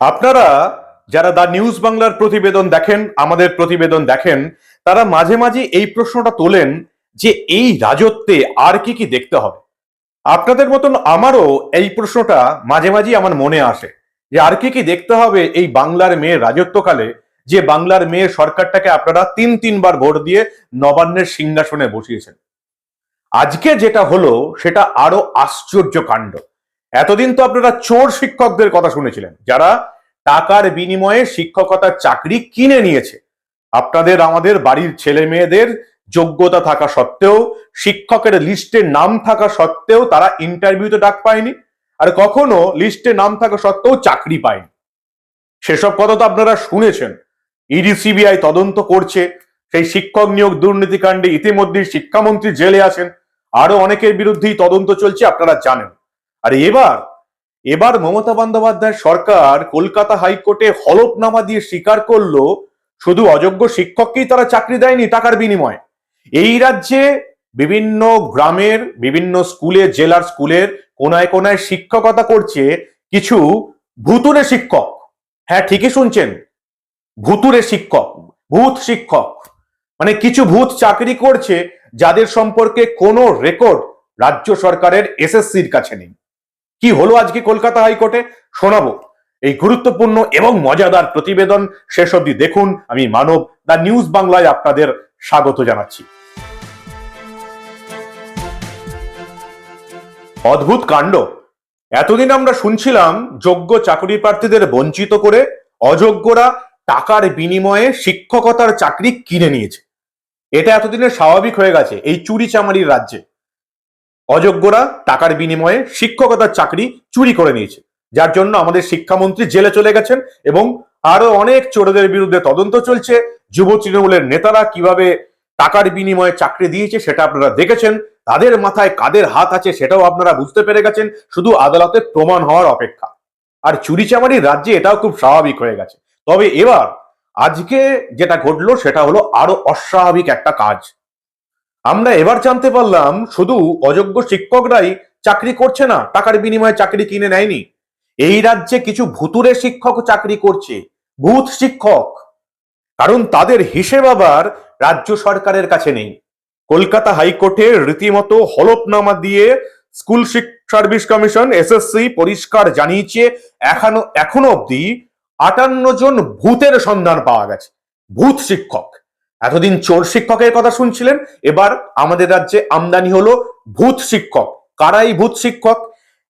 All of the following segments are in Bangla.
আপনারা যারা দা নিউজ বাংলার প্রতিবেদন দেখেন, আমাদের প্রতিবেদন দেখেন, তারা মাঝে মাঝে এই প্রশ্নটা তোলেন যে এই রাজত্বে আর কি কি দেখতে হবে। আপনাদের মতন আমারও এই প্রশ্নটা মাঝে মাঝে আমার মনে আসে যে আর কি কি দেখতে হবে এই বাংলার মেয়ের রাজত্বকালে, যে বাংলার মেয়ে সরকারটাকে আপনারা তিন তিনবার ভোট দিয়ে নবান্নের সিংহাসনে বসিয়েছেন। আজকে যেটা হলো, সেটা আরও আশ্চর্য কাণ্ড। এতদিন তো আপনারা চোর শিক্ষকদের কথা শুনেছিলেন, যারা টাকার বিনিময়ে শিক্ষকতার চাকরি কিনে নিয়েছে। আপনাদের আমাদের বাড়ির ছেলে মেয়েদের যোগ্যতা থাকা সত্ত্বেও, শিক্ষকের লিস্টে নাম থাকা সত্ত্বেও তারা ইন্টারভিউতে ডাক পায়নি আর কখনো লিস্টে নাম থাকা সত্ত্বেও চাকরি পায়নি। সেসব কথা তো আপনারা শুনেছেন। ইডি, সিবিআই তদন্ত করছে। সেই শিক্ষক নিয়োগ দুর্নীতিকাণ্ডে ইতিমধ্যেই শিক্ষামন্ত্রী জেলে আছেন। আরও অনেকের বিরুদ্ধেই তদন্ত চলছে, আপনারা জানেন। আর এবার এবার মমতা বন্দ্যোপাধ্যায় সরকার কলকাতা হাইকোর্টে হলফনামা দিয়ে স্বীকার করল, শুধু অযোগ্য শিক্ষককেই তারা চাকরি দেয়নি টাকার বিনিময়ে। এই রাজ্যে বিভিন্ন গ্রামের, বিভিন্ন স্কুলে, জেলার স্কুলের কোনায় কোনায় শিক্ষকতা করছে কিছু ভুতুরে শিক্ষক। হ্যাঁ ঠিকই শুনছেন। ভুতুরে শিক্ষক, ভূত শিক্ষক। মানে কিছু ভূত চাকরি করছে যাদের সম্পর্কে কোনো রেকর্ড রাজ্য সরকারের এসএসসির কাছে নেই। কি হলো আজকে কলকাতা হাইকোর্টে? শোনাবো। এই গুরুত্বপূর্ণ এবং মজাদার প্রতিবেদন শেষ অবধি দেখুন। আমি মানব দা নিউজ বাংলায় আপনাদের স্বাগত জানাচ্ছি। অদ্ভুত কাণ্ড। এতদিন আমরা শুনছিলাম যোগ্য চাকরি প্রার্থীদের বঞ্চিত করে অযোগ্যরা টাকার বিনিময়ে শিক্ষকতার চাকরি কিনে নিয়েছে। এটা এতদিনের স্বাভাবিক হয়ে গেছে এই চুরি চামারির রাজ্যে। অযোগ্যরা টাকার বিনিময়ে শিক্ষকতার চাকরি চুরি করে নিয়েছে। যার জন্য আমাদের শিক্ষামন্ত্রী জেলে চলে গেছেন এবং আরও অনেক চোরদের বিরুদ্ধে তদন্ত চলছে। যুব তৃণমূলের নেতারা কীভাবে টাকার বিনিময়ে চাকরি দিয়েছে সেটা আপনারা দেখেছেন। তাদের মাথায় কাদের হাত আছে সেটাও আপনারা বুঝতে পেরে গেছেন। শুধু আদালতে প্রমাণ হওয়ার অপেক্ষা। আর চুরি চামারির রাজ্যে এটাও খুব স্বাভাবিক হয়ে গেছে। তবে এবার আজকে যেটা ঘটলো সেটা হলো আরও অস্বাভাবিক একটা কাজ। আমরা এবার জানতে পারলাম, শুধু অযোগ্য শিক্ষকরাই চাকরি করছে না, টাকার বিনিময়ে চাকরি কিনে নেয়নি। এই রাজ্যে কিছু ভুতুরে শিক্ষক চাকরি করছে, ভূত শিক্ষক। কারণ তাদের হিসেব আবার রাজ্য সরকারের কাছে নেই। কলকাতা হাইকোর্টে রীতিমতো হলফনামা দিয়ে স্কুল সার্ভিস কমিশন এসএসসি পরিষ্কার জানিয়েছে, এখনও এখনও অবধি আটান্ন জন ভূতের সন্ধান পাওয়া গেছে, ভূত শিক্ষক। এতদিন চোর শিক্ষকের কথা শুনছিলেন, এবার আমাদের রাজ্যে আমদানি হলো ভূত শিক্ষক। কারাই ভূত শিক্ষক?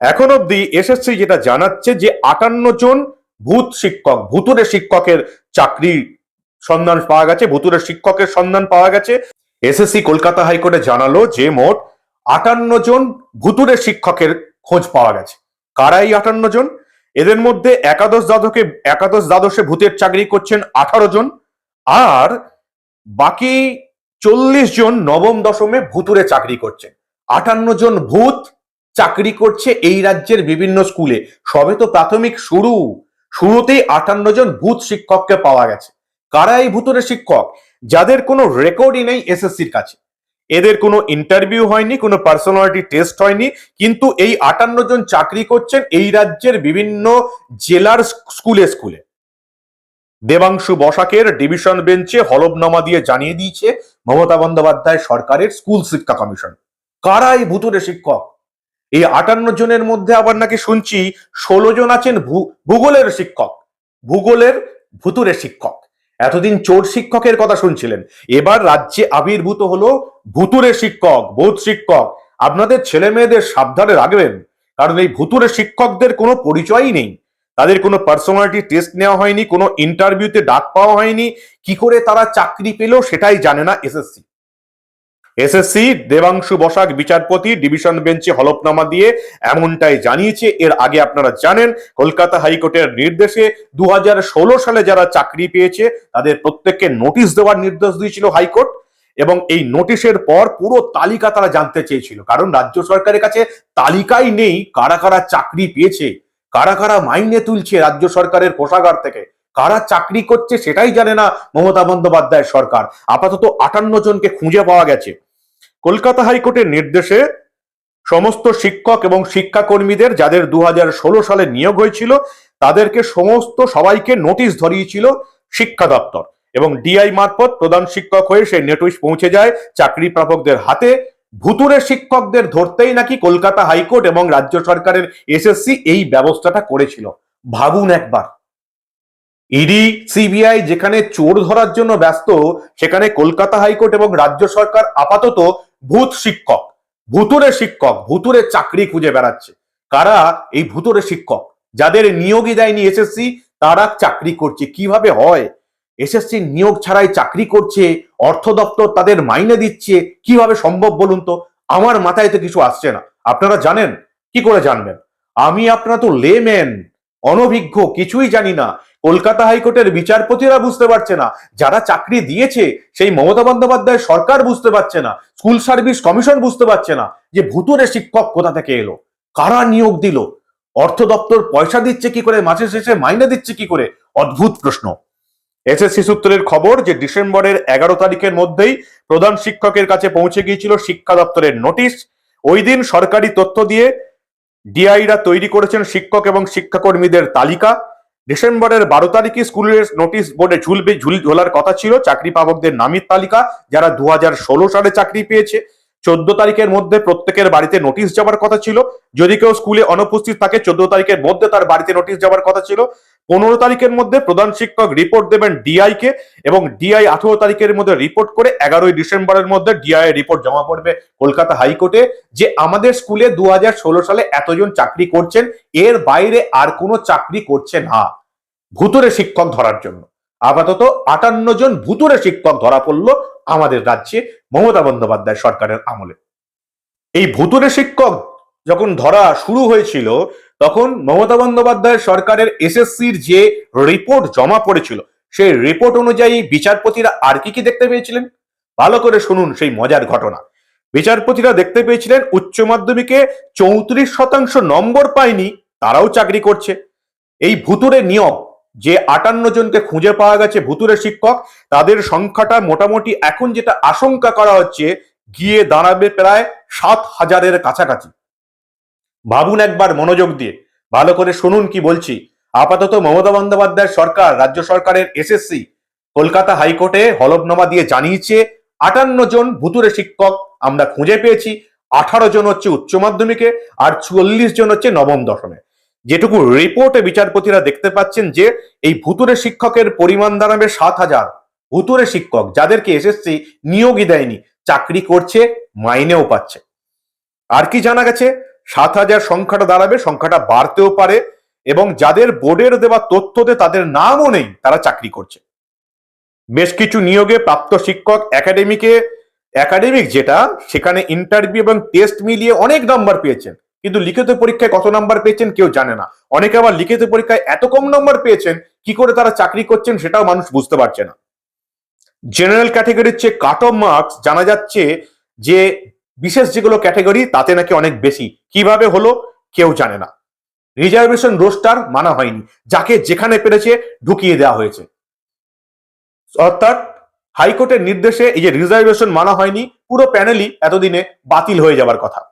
এখন অবধি এসএসসি যেটা জানাচ্ছে যে আটান্ন জন ভূত শিক্ষক ভূতুরে শিক্ষকের চাকরি সন্ধান পাওয়া গেছে ভূতুরে শিক্ষকের সন্ধান পাওয়া গেছে। এসএসসি কলকাতা হাইকোর্টে জানালো যে মোট আটান্ন জন ভূতুরে শিক্ষকের খোঁজ পাওয়া গেছে। কারাই আটান্ন জন? এদের মধ্যে একাদশ দ্বাদশে একাদশ দ্বাদশে ভূতের চাকরি করছেন আঠারো জন। আর বাকি চল্লিশ জন নবম দশমে ভূতুরে চাকরি করছেন আটান্ন জন ভূত চাকরি করছে এই রাজ্যের বিভিন্ন স্কুলে। সবে তো প্রাথমিক শুরু। শুরুতেই আটান্ন জন ভূত শিক্ষককে পাওয়া গেছে। কারা এই ভূতুরে শিক্ষক? যাদের কোনো রেকর্ডই নেই এসএসসির কাছে। এদের কোনো ইন্টারভিউ হয়নি, কোনো পার্সোনালিটি টেস্ট হয়নি, কিন্তু এই আটান্ন জন চাকরি করছেন এই রাজ্যের বিভিন্ন জেলার স্কুলে স্কুলে। দেবাংশু বসাকের ডিভিশন বেঞ্চে হলফনামা দিয়ে জানিয়ে দিয়েছে মমতা বন্দ্যোপাধ্যায় সরকারের স্কুল শিক্ষা কমিশন। কারা এই ভুতুরে শিক্ষক। এই আটান্ন জনের মধ্যে আবার নাকি শুনছি ষোলো জন আছেন ভূগোলের শিক্ষক। ভূগোলের ভুতুরে শিক্ষক। এতদিন চোর শিক্ষকের কথা শুনছিলেন। এবার রাজ্যে আবির্ভূত হলো ভুতুরে শিক্ষক ভূত শিক্ষক। আপনাদের ছেলে মেয়েদের সাবধানে রাখবেন। কারণ এই ভুতুরে শিক্ষকদের কোনো পরিচয়ই নেই। তাদের কোনো পার্সোনালিটি টেস্ট নেওয়া হয়নি, কোনো ইন্টারভিউতে ডাক পাওয়া হয়নি, কি করে তারা চাকরি পেল সেটাই জানে না এসএসসি এসএসসি দেবাংশু বসাক, বিচারপতি ডিভিশন বেঞ্চে হলফনামা দিয়ে এমনটাই জানিয়েছে। এর আগে আপনারা জানেন, কলকাতা হাইকোর্টের নির্দেশে দু হাজার ষোলো সালে যারা চাকরি পেয়েছে, তাদের প্রত্যেককে নোটিশ দেওয়ার নির্দেশ দিয়েছিল হাইকোর্ট এবং এই নোটিশের পর পুরো তালিকা তারা জানতে চেয়েছিল। কারণ রাজ্য সরকারের কাছে তালিকাই নেই কারা কারা চাকরি পেয়েছে। কারা কারা মাইনে তুলছে রাজ্য সরকারের কোষাগার থেকে? কারা চাকরি করছে সেটাই জানে না মমতা বন্দ্যোপাধ্যায় সরকার। আপাতত আটান্ন জনকে খুঁজে পাওয়া গেছে। কলকাতা হাইকোর্টের নির্দেশে সমস্ত শিক্ষক এবং শিক্ষাকর্মীদের যাদের দু হাজার ষোলো সালে নিয়োগ হয়েছিল, তাদেরকে সমস্ত সবাইকে নোটিশ ধরিয়েছিল শিক্ষা দপ্তর এবং ডিআই মারফত প্রধান শিক্ষক হয়ে সেই নোটিশ পৌঁছে যায় চাকরি প্রাপকদের হাতে। ভুতুরে শিক্ষকদের ধরতেই নাকি কলকাতা হাইকোর্ট এবং রাজ্য সরকারের এসএসসি এই ব্যবস্থাটা করেছিল। ভাবুন একবার। ইডি, সিবিআই যেখানে চোর ধরার জন্য ব্যস্ত, সেখানে কলকাতা হাইকোর্ট এবং রাজ্য সরকার আপাতত ভূত শিক্ষক ভুতুরে শিক্ষক ভুতুরে চাকরি খুঁজে বেড়াচ্ছে। কারা? এই ভুতুরে শিক্ষক। যাদের নিয়োগই দেয়নি এসএসসি, তারা চাকরি করছে। কীভাবে হয়? এসএসসি নিয়োগ ছাড়াই চাকরি করছে, অর্থ দপ্তর তাদের মাইনে দিচ্ছে, কীভাবে সম্ভব বলুন তো? আমার মাথায় তো কিছু আসছে না। আপনারা জানেন? কি করে জানবেন? আমি আপনারা তো লেম্যান অনভিজ্ঞ, কিছুই জানি না। কলকাতা হাইকোর্টের বিচারপতিরা বুঝতে পারছে না। যারা চাকরি দিয়েছে, সেই মমতা বন্দ্যোপাধ্যায় সরকার বুঝতে পারছে না। স্কুল সার্ভিস কমিশন বুঝতে পারছে না যে ভুতুরে শিক্ষক কোথা থেকে এলো? কারা নিয়োগ দিল? অর্থ দপ্তর পয়সা দিচ্ছে কি করে? মাসের শেষে মাইনে দিচ্ছে কি করে? অদ্ভুত প্রশ্ন। এসএসসি সূত্রের খবর যে ডিসেম্বরের এগারো তারিখের মধ্যেই প্রধান শিক্ষকের কাছে পৌঁছে গিয়েছিল শিক্ষা দপ্তরের নোটিশ। ওই দিন সরকারি তথ্য দিয়ে ডিআইরা তৈরি করেছেন শিক্ষক এবং শিক্ষাকর্মীদের তালিকা। ডিসেম্বরের বারো তারিখে স্কুলের নোটিশ বোর্ডে ঝুলবে, ঝুল ঝোলার কথা ছিল। চাকরি পাবকদের নামের তালিকা, যারা দু হাজার ষোলো সালে চাকরি পেয়েছে। চোদ্দ তারিখের মধ্যে প্রত্যেকের বাড়িতে নোটিশ যাওয়ার কথা ছিল। যদি কেউ স্কুলে অনুপস্থিত থাকে, চোদ্দ তারিখের মধ্যে তার বাড়িতে নোটিশ যাওয়ার কথা ছিল। পনেরো তারিখের মধ্যে প্রধান শিক্ষক রিপোর্ট দেবেন ডিআই কে এবং ডিআই আঠেরো তারিখের মধ্যে রিপোর্ট করে এগারোই ডিসেম্বরের মধ্যে ডিআই রিপোর্ট জমা পড়বে কলকাতা হাইকোর্টে। যে আমাদের স্কুলে দু হাজার ষোলো সালে এতজন চাকরি করছেন, এর বাইরে আর কোনো চাকরি করছে না। ভুতুরে শিক্ষক ধরার জন্য। আপাতত আটান্ন জন ভুতুরে শিক্ষক ধরা পড়ল। আমাদের রাজ্যে মমতা বন্দ্যোপাধ্যায় সরকারের আমলে। এই ভুতুরে শিক্ষক যখন ধরা শুরু হয়েছিল, তখন মমতা বন্দ্যোপাধ্যায় সরকারের এসএসসির যে রিপোর্ট জমা পড়েছিল, সেই রিপোর্ট অনুযায়ী বিচারপতিরা আর কি কি দেখতে পেয়েছিলেন? ভালো করে শুনুন সেই মজার ঘটনা। বিচারপতিরা দেখতে পেয়েছিলেন, উচ্চ মাধ্যমিকে চৌত্রিশ শতাংশ নম্বর পায়নি, তারাও চাকরি করছে। এই ভুতুরে নিয়ম যে আটান্ন জনকে খুঁজে পাওয়া গেছে ভুতুরে শিক্ষক, তাদের সংখ্যাটা মোটামুটি এখন যেটা আশঙ্কা করা হচ্ছে, গিয়ে দাঁড়াবে প্রায় সাত হাজারের কাছাকাছি। ভাবুন একবার মনোযোগ দিয়ে। ভালো করে শুনুন কি বলছি। আপাতত মমতা বন্দ্যোপাধ্যায় সরকার, রাজ্য সরকারের এসএসসি কলকাতা হাইকোর্টে হলফনামা দিয়ে জানিয়েছে, আটান্ন জন ভুতুরে শিক্ষক আমরা খুঁজে পেয়েছি, আঠারো জন হচ্ছে উচ্চ মাধ্যমিকে আর চল্লিশ জন হচ্ছে নবম দশমে। যেটুকু রিপোর্টে বিচারপতিরা দেখতে পাচ্ছেন যে এই ভুতুরে শিক্ষকের পরিমাণ দাঁড়াবে সাত হাজার। ভুতুরে শিক্ষক, যাদেরকে এসএসসি নিয়োগই দেয়নি, চাকরি করছে, মাইনেও পাচ্ছে। আর কি জানা গেছে? সাত হাজার সংখ্যাটা দাঁড়াবে, সংখ্যাটা বাড়তেও পারে এবং যাদের বোর্ডের দেওয়া তথ্যতে তাদের নামও নেই, তারা চাকরি করছে। বেশ কিছু নিয়োগে প্রাপ্ত শিক্ষক একাডেমিকে একাডেমিক যেটা, সেখানে ইন্টারভিউ এবং টেস্ট মিলিয়ে অনেক নাম্বার পেয়েছেন। কিন্তু লিখিত পরীক্ষায় কত নাম্বার পেয়েছেন কেউ জানে না। অনেকে আবার লিখিত পরীক্ষায় এত কম নাম্বার পেয়েছেন, কি করে তারা চাকরি করছেন সেটাও মানুষ বুঝতে পারছে না। জেনারেল ক্যাটাগরির চেয়ে কাট অফ মার্কস জানা যাচ্ছে যে বিশেষ যেগুলো ক্যাটাগরি তাতে নাকি অনেক বেশি। কীভাবে হলো কেউ জানে না। রিজার্ভেশন রোস্টার মানা হয়নি, যাকে যেখানে পেরেছে ঢুকিয়ে দেওয়া হয়েছে। অর্থাৎ হাইকোর্টের নির্দেশে এই যে রিজার্ভেশন মানা হয়নি, পুরো প্যানেলই এতদিনে বাতিল হয়ে যাবার কথা।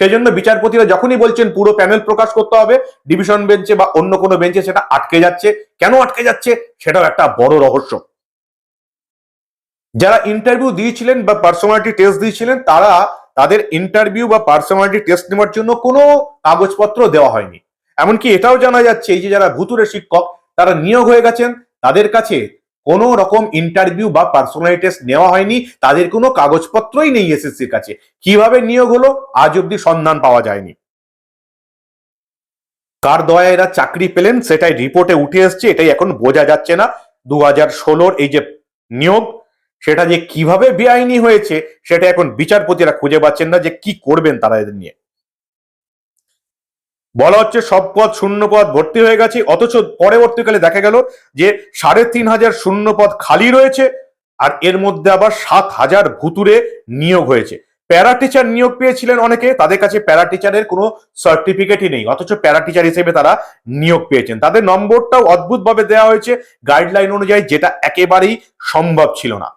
সেই জন্য বিচারপতিরা যখনই বলছেন পুরো প্যানেল প্রকাশ করতে হবে, ডিভিশন বেঞ্চে বা অন্য কোনো বেঞ্চে সেটা আটকে যাচ্ছে। কেন আটকে যাচ্ছে? সেটাও একটা বড় রহস্য। যারা ইন্টারভিউ দিয়েছিলেন বা পার্সোনালিটি টেস্ট দিয়েছিলেন, তারা তাদের ইন্টারভিউ বা পার্সোনালিটি টেস্ট নেওয়ার জন্য কোনো কাগজপত্র দেওয়া হয়নি। এমনকি এটাও জানা যাচ্ছে, এই যে যারা ভুতুরে শিক্ষক, তারা নিয়োগ হয়ে গেছেন, তাদের কাছে কোনো রকম ইন্টারভিউ বা পার্সোনালিটি টেস্ট নেওয়া হয়নি, তাদের কোনো কাগজপত্রই নেই এসএসসির কাছে। কীভাবে নিয়োগ হলো, আজ অব্দি সন্ধান পাওয়া যায়নি। কার দয়া এরা চাকরি পেলেন, সেটাই রিপোর্টে উঠে এসছে, এটাই এখন বোঝা যাচ্ছে না। দু হাজার ষোলোর এই যে নিয়োগ, সেটা যে কীভাবে বেআইনি হয়েছে, সেটা এখন বিচারপতিরা খুঁজে পাচ্ছেন না যে কি করবেন তারা এদের নিয়ে। বলা হচ্ছে সব পদ শূন্য পদ ভর্তি হয়ে গেছে, অথচ পরবর্তীকালে দেখা গেল যে সাড়ে তিন হাজার শূন্য পদ খালি রয়েছে আর এর মধ্যে আবার সাত হাজার ভুতুরে নিয়োগ হয়েছে। প্যারা টিচার নিয়োগ পেয়েছিলেন অনেকে, তাদের কাছে প্যারা টিচারের কোনো সার্টিফিকেটই নেই, অথচ প্যারা টিচার হিসেবে তারা নিয়োগ পেয়েছেন। তাদের নম্বরটাও অদ্ভুতভাবে দেওয়া হয়েছে গাইডলাইন অনুযায়ী, যেটা একেবারেই সম্ভব ছিল না।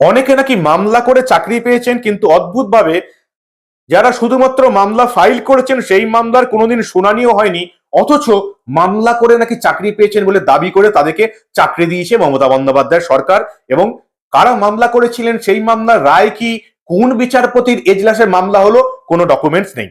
অনেকে নাকি মামলা করে চাকরি পেয়েছেন, কিন্তু অদ্ভুতভাবে যারা শুধুমাত্র মামলা ফাইল করেছেন, সেই মামলার কোনোদিন শুনানিও হয়নি, অথচ মামলা করে নাকি চাকরি পেয়েছেন বলে দাবি করে তাদেরকে চাকরি দিয়েছে মমতা বন্দ্যোপাধ্যায় সরকার। এবং কারা মামলা করেছিলেন, সেই মামলার রায় কি কোন বিচারপতির এজলাসের মামলা হলো, কোনো ডকুমেন্টস নেই।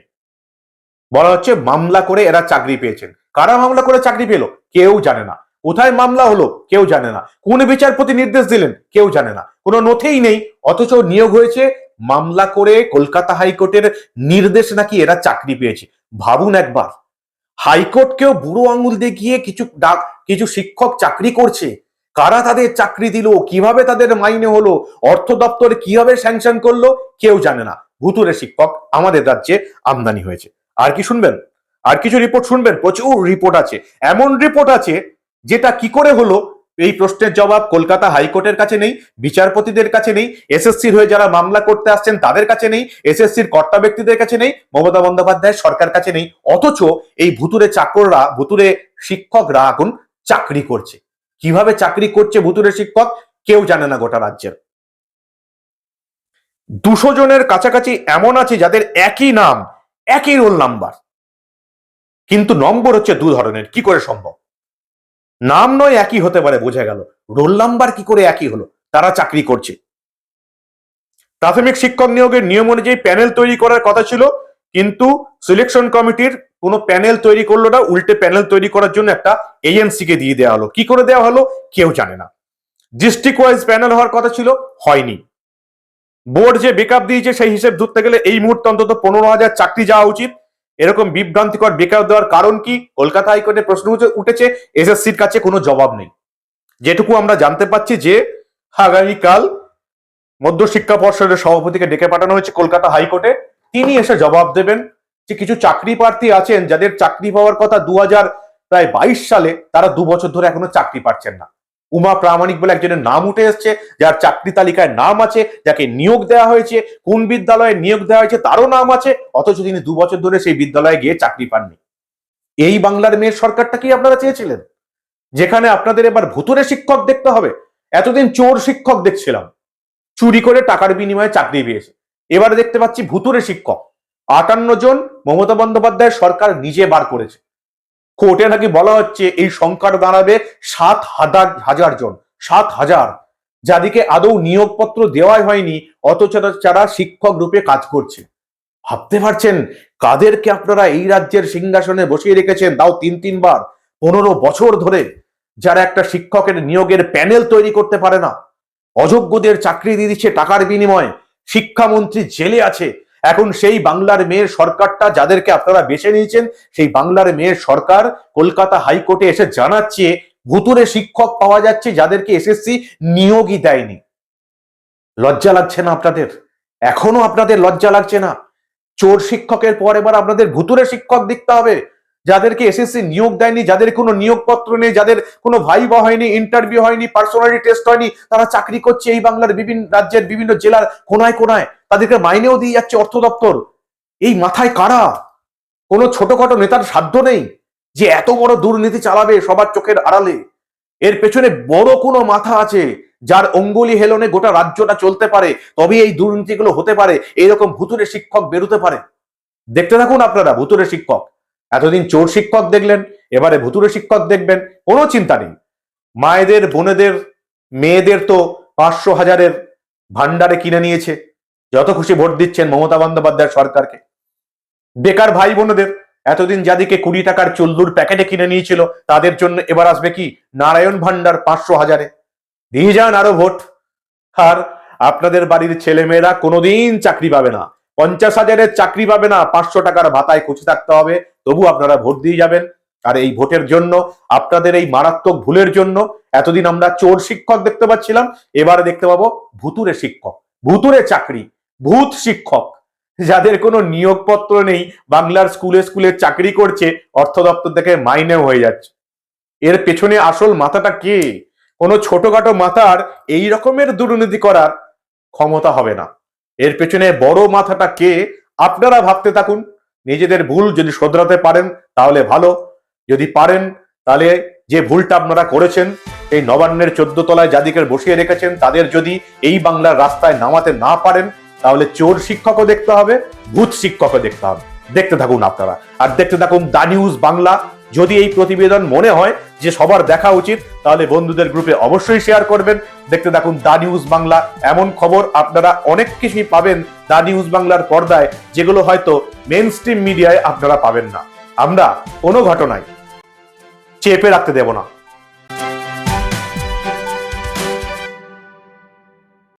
বলা হচ্ছে মামলা করে এরা চাকরি পেয়েছেন। কারা মামলা করে চাকরি পেল, কেউ জানে না। কোথায় মামলা হলো, কেউ জানে না। কোন বিচারপতি নির্দেশ দিলেন, কেউ জানে না। কোনো নথেই নেই, অথচ নিয়োগ হয়েছে মামলা করে কলকাতা হাইকোর্টের নির্দেশ নাকি এরা চাকরি পেয়েছে। ভাবুন একবার। হাইকোর্টকেও বুড়ো আঙুল দিয়ে গিয়ে কিছু ডাক, কিছু শিক্ষক চাকরি করছে। কারা তাদের চাকরি দিল? কীভাবে তাদের মাইনে হলো? অর্থ দপ্তর কীভাবে স্যাংশন করল? কেউ জানে না। ভুতুরে শিক্ষক আমাদের রাজ্যে আমদানি হয়েছে। আর কি শুনবেন? আর কিছু রিপোর্ট শুনবেন? প্রচুর রিপোর্ট আছে। এমন রিপোর্ট আছে যেটা কি করে হলো? এই প্রশ্নের জবাব কলকাতা হাইকোর্টের কাছে নেই, বিচারপতিদের কাছে নেই এসএসসির হয়ে যারা মামলা করতে আসছেন তাদের কাছে নেই এসএসসির কর্তা ব্যক্তিদের কাছে নেই, মমতা বন্দ্যোপাধ্যায় সরকার কাছে নেই, অথচ এই ভুতুরে চাকররা ভুতুরে শিক্ষকরা এখন চাকরি করছে। কীভাবে চাকরি করছে ভুতুরে শিক্ষক, কেউ জানে না গোটা রাজ্যের। দুশো জনের কাছাকাছি এমন আছে যাদের একই নাম, একই রোল নাম্বার। কিন্তু নম্বর হচ্ছে দু ধরনের, কি করে সম্ভব? নাম নয় একই হতে পারে, বোঝা গেল। রোল নাম্বার কি করে একই হলো? তারা চাকরি করছে। প্রাথমিক শিক্ষক নিয়োগের নিয়ম অনুযায়ী প্যানেল তৈরি করার কথা ছিল, কিন্তু সিলেকশন কমিটির কোনো প্যানেল তৈরি করল না, উল্টে প্যানেল তৈরি করার জন্য একটা এজেন্সি কে দিয়ে দেওয়া হলো। কি করে দেওয়া হলো? কেউ জানে না। ডিস্ট্রিক্ট ওয়াইজ প্যানেল হওয়ার কথা ছিল, হয়নি। বোর্ড যে বেকআপ দিয়েছে, সেই হিসেব ধরতে গেলে এই মুহূর্তে অন্তত পনেরো হাজার চাকরি যাওয়া উচিত। এরকম বিভ্রান্তিকর বেকআপ দেওয়ার কারণ কি? কলকাতা হাইকোর্টে প্রশ্ন উঠে- উঠেছে, এসএসসির কাছে কোনো জবাব নেই। যেটুকু আমরা জানতে পাচ্ছি যে, আগামীকাল মধ্যশিক্ষা পর্ষদের সভাপতিকে ডেকে পাঠানো হয়েছে কলকাতা হাইকোর্টে। তিনি এসে জবাব দেবেন যে, কিছু চাকরি প্রার্থী আছেন যাদের চাকরি পাওয়ার কথা দু হাজার প্রায় বাইশ সালে তারা দু বছর ধরে এখনও চাকরি পাচ্ছেন না। উমা প্রামাণিক বলে একজনের নাম উঠে এসছে, যার চাকরি তালিকায় নাম আছে, যাকে নিয়োগ দেওয়া হয়েছে, কোন বিদ্যালয়ে নিয়োগ দেওয়া হয়েছে তারও নাম আছে, অথচ তিনি দু বছর ধরে সেই বিদ্যালয়ে গিয়ে চাকরি পাননি। এই বাংলার মেয়ের সরকারটা কি আপনারা চেয়েছিলেন? যেখানে আপনাদের এবার ভুতুরে শিক্ষক দেখতে হবে। এতদিন চোর শিক্ষক দেখছিলাম। চুরি করে টাকার বিনিময়ে চাকরি পেয়েছে। এবারে দেখতে পাচ্ছি ভুতুরে শিক্ষক। আটান্ন জন মমতা বন্দ্যোপাধ্যায় সরকার নিজে বার করেছে। কোর্টে নাকি বলা হচ্ছে এই সংখ্যাটা দাঁড়াবে সাত হাজার হাজার জন, সাত হাজার। যাদেরকে আদৌ নিয়োগপত্র দেওয়াই হয়নি, অথচ যারা শিক্ষক রূপে কাজ করছে। ভাবতে পারছেন কাদেরকে আপনারা এই রাজ্যের সিংহাসনে বসিয়ে রেখেছেন? তাও তিন, তিনবার। পনেরো বছর ধরে যারা একটা শিক্ষকের নিয়োগের প্যানেল তৈরি করতে পারে না, অযোগ্যদের চাকরি দিয়ে দিচ্ছে টাকার বিনিময়ে। শিক্ষামন্ত্রী জেলে আছে। এখন সেই বাংলার মেয়ের সরকারটা যাদেরকে আপনারা বেছে নিয়েছেন, সেই বাংলার মেয়ের সরকার কলকাতা হাইকোর্টে এসে জানাচ্ছে ভুতুরে শিক্ষক পাওয়া যাচ্ছে যাদেরকে এসএসসি নিয়োগই দেয়নি। লজ্জা লাগছে না আপনাদের? এখনও আপনাদের লজ্জা লাগছে না? চোর শিক্ষকের পর এবার আপনাদের ভুতুরে শিক্ষক দেখতে হবে। যাদেরকে এসএসসি নিয়োগ দেয়নি, যাদের কোনো নিয়োগপত্র নেই, যাদের কোনো ভাইবা হয়নি ইন্টারভিউ হয়নি পার্সোনালিটি টেস্ট হয়নি, তারা চাকরি করছে এই বাংলার বিভিন্ন রাজ্যের বিভিন্ন জেলার কোনায় কোনায়। তাদেরকে মাইনেও দিয়ে যাচ্ছে অর্থ দপ্তর। এই মাথায় কারা? কোনো ছোটখাটো নেতার সাধ্য নেই যে এত বড় দুর্নীতি চালাবে সবার চোখের আড়ালে। এর পেছনে বড় কোনো মাথা আছে যার অঙ্গুলি হেলনে গোটা রাজ্যটা চলতে পারে তবে এই দুর্নীতিগুলো হতে পারে, এইরকম ভুতুরে শিক্ষক বেরোতে পারে। দেখতে থাকুন আপনারা ভুতুরে শিক্ষক। এতদিন চোর শিক্ষক দেখলেন, এবারে ভুতুরে শিক্ষক দেখবেন, কোনো চিন্তা নেই। মায়েদের, বোনেদের, মেয়েদের তো পাঁচশো হাজারের ভান্ডারে কিনে নিয়েছে। যত খুশি ভোট দিচ্ছেন মমতা বন্দ্যোপাধ্যায় সরকারকে। বেকার ভাই বোনদের, এতদিন যাদিকে কুড়ি টাকার চল্লুর প্যাকেটে কিনে নিয়েছিল, তাদের জন্য এবার আসবে কি? নারায়ণ ভান্ডার পাঁচশো হাজারে। দিয়ে যান আরও ভোট। আর আপনাদের বাড়ির ছেলেমেয়েরা কোনোদিন চাকরি পাবে না। পঞ্চাশ হাজারের চাকরি পাবে না, পাঁচশো টাকার ভাতায় খুশি থাকতে হবে। তবু আপনারা ভোট দিয়ে যাবেন। আর এই ভোটের জন্য, আপনাদের এই মারাত্মক ভুলের জন্য এতদিন আমরা চোর শিক্ষক দেখতে পাচ্ছিলাম, এবারে দেখতে পাবো ভুতুরে শিক্ষক, ভুতুরে চাকরি, ভূত শিক্ষক, যাদের কোনো নিয়োগপত্র নেই, বাংলার স্কুলে স্কুলে চাকরি করছে, অর্থ দপ্তর থেকে মাইনেও হয়ে যাচ্ছে। এর পেছনে আসল মাথাটা কে? কোনো ছোটখাটো মাথার এই রকমের দুর্নীতি করার ক্ষমতা হবে না। এর পেছনে বড় মাথাটা কে? আপনারা ভাবতে থাকুন। নিজেদের ভুল যদি শোধরাতে পারেন, তাহলে ভালো। যদি পারেন, তাহলে যে ভুলটা আপনারা করেছেন, এই নবান্নের চোদ্দ তলায় যাদিকে বসিয়ে রেখেছেন, তাদের যদি এই বাংলার রাস্তায় নামাতে না পারেন, তাহলে চোর শিক্ষকও দেখতে হবে, ভূত শিক্ষকও দেখতে হবে। দেখতে থাকুন আপনারা। আর দেখতে থাকুন দা নিউজ বাংলা যদি এই প্রতিবেদন মনে হয় যে সবার দেখা উচিত, তাহলে বন্ধুদের গ্রুপে অবশ্যই শেয়ার করবেন। দেখতে দেখুন দা নিউজ বাংলা। এমন খবর আপনারা অনেক কিছুই পাবেন দা নিউজ বাংলার পর্দায়, যেগুলো হয়তো মেন মিডিয়ায় আপনারা পাবেন না। আমরা কোনো ঘটনায় চেপে রাখতে দেব না।